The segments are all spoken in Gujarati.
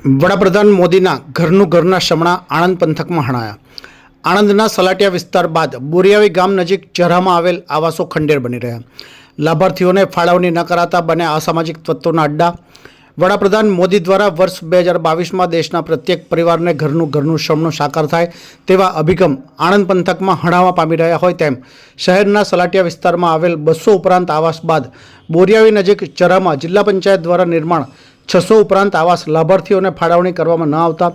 વડાપ્રધાન મોદીના ઘરનું ઘરના શમણા આણંદ પંથકમાં હણાયા. આણંદના સલાટિયા વિસ્તાર બાદ બોરિયાવી ગામ નજીક ચરામાં આવેલ આવાસો ખંડેર બની રહ્યા. લાભાર્થીઓને ફાળવણી ન કરાતા બને અસામાજિક તત્વોના અડ્ડા. વડાપ્રધાન મોદી દ્વારા વર્ષ બે હજાર બાવીસમાં દેશના પ્રત્યેક પરિવારને ઘરનું ઘરનું શમણું સાકાર થાય તેવા અભિગમ આણંદ પંથકમાં હણાવા પામી રહ્યા હોય તેમ શહેરના સલાટિયા વિસ્તારમાં આવેલ બસો ઉપરાંત આવાસ બાદ બોરિયાવી નજીક ચરામાં જિલ્લા પંચાયત દ્વારા નિર્માણ છસો ઉપરાંત આવાસ લાભાર્થીઓને ફાળવણી કરવામાં ન આવતા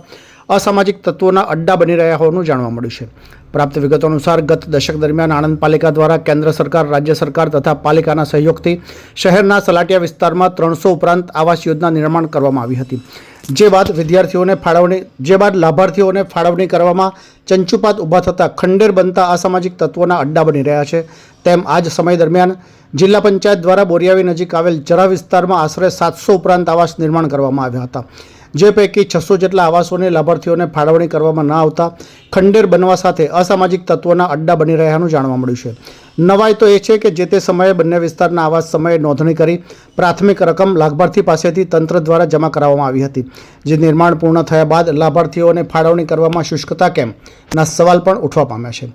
અસામાજિક તત્વોના અડ્ડા બની રહ્યા હોવાનું જાણવા મળ્યું છે. પ્રાપ્ત વિગતો અનુસાર ગત દશક દરમિયાન આણંદ પાલિકા દ્વારા કેન્દ્ર સરકાર, રાજ્ય સરકાર તથા પાલિકાના સહયોગથી શહેરના સલાટિયા વિસ્તારમાં ત્રણસો ઉપરાંત આવાસ યોજના નિર્માણ કરવામાં આવી હતી. જે બાદ વિદ્યાર્થીઓને ફાળવણી, જે બાદ લાભાર્થીઓને ફાળવણી કરવામાં ચંચુપાત ઊભા થતાં ખંડેર બનતા અસામાજિક તત્વોના અડ્ડા બની રહ્યા છે. તેમ આ જ સમય દરમિયાન જિલ્લા પંચાયત દ્વારા બોરિયાવી નજીક આવેલ જરા વિસ્તારમાં આશરે સાતસો ઉપરાંત આવાસ નિર્માણ કરવામાં આવ્યા હતા. જે પૈકી છસો જેટલા આવાસોને લાભાર્થીઓને ફાળવણી કરવામાં ન આવતા ખંડેર બનવા સાથે અસામાજિક તત્વોના અડ્ડા બની રહ્યાનું જાણવા મળ્યું છે. નવાઈ તો એ છે કે જે તે સમયે બંને વિસ્તારના આવાસ સમયે નોંધણી કરી પ્રાથમિક રકમ લાભાર્થી પાસેથી તંત્ર દ્વારા જમા કરાવવામાં આવી હતી, જે નિર્માણ પૂર્ણ થયા બાદ લાભાર્થીઓને ફાળવણી કરવામાં શુષ્કતા કેમ? ના સવાલ પણ ઉઠવા પામ્યા છે.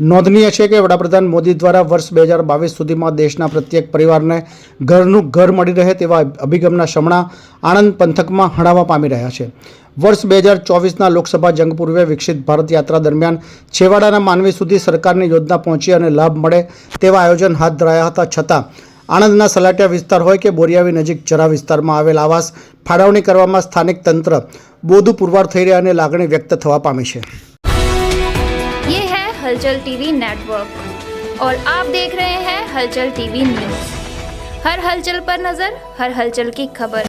નોંધનીય છે કે વડાપ્રધાન મોદી દ્વારા વર્ષ બે હજાર બાવીસ સુધીમાં દેશના પ્રત્યેક પરિવારને ઘરનું ઘર મળી રહે તેવા અભિગમના શમણા આણંદ પંથકમાં હણાવા પામી રહ્યા છે. વર્ષ બે હજાર ચોવીસના લોકસભા જંગ પૂર્વે વિકસિત ભારત યાત્રા દરમિયાન છેવાડાના માનવી સુધી સરકારની યોજના પહોંચી અને લાભ મળે તેવા આયોજન હાથ ધરાયા હતા છતાં આણંદના સલાટિયા વિસ્તાર હોય કે બોરિયાવી નજીક જરા વિસ્તારમાં આવેલ આવાસ ફાળવણી કરવામાં સ્થાનિક તંત્ર બોધું પુરવાર થઈ રહ્યાની લાગણી વ્યક્ત થવા પામી છે ये है हलचल टीवी नेटवर्क और आप देख रहे हैं हलचल टीवी न्यूज हर हलचल पर नजर हर हलचल की खबर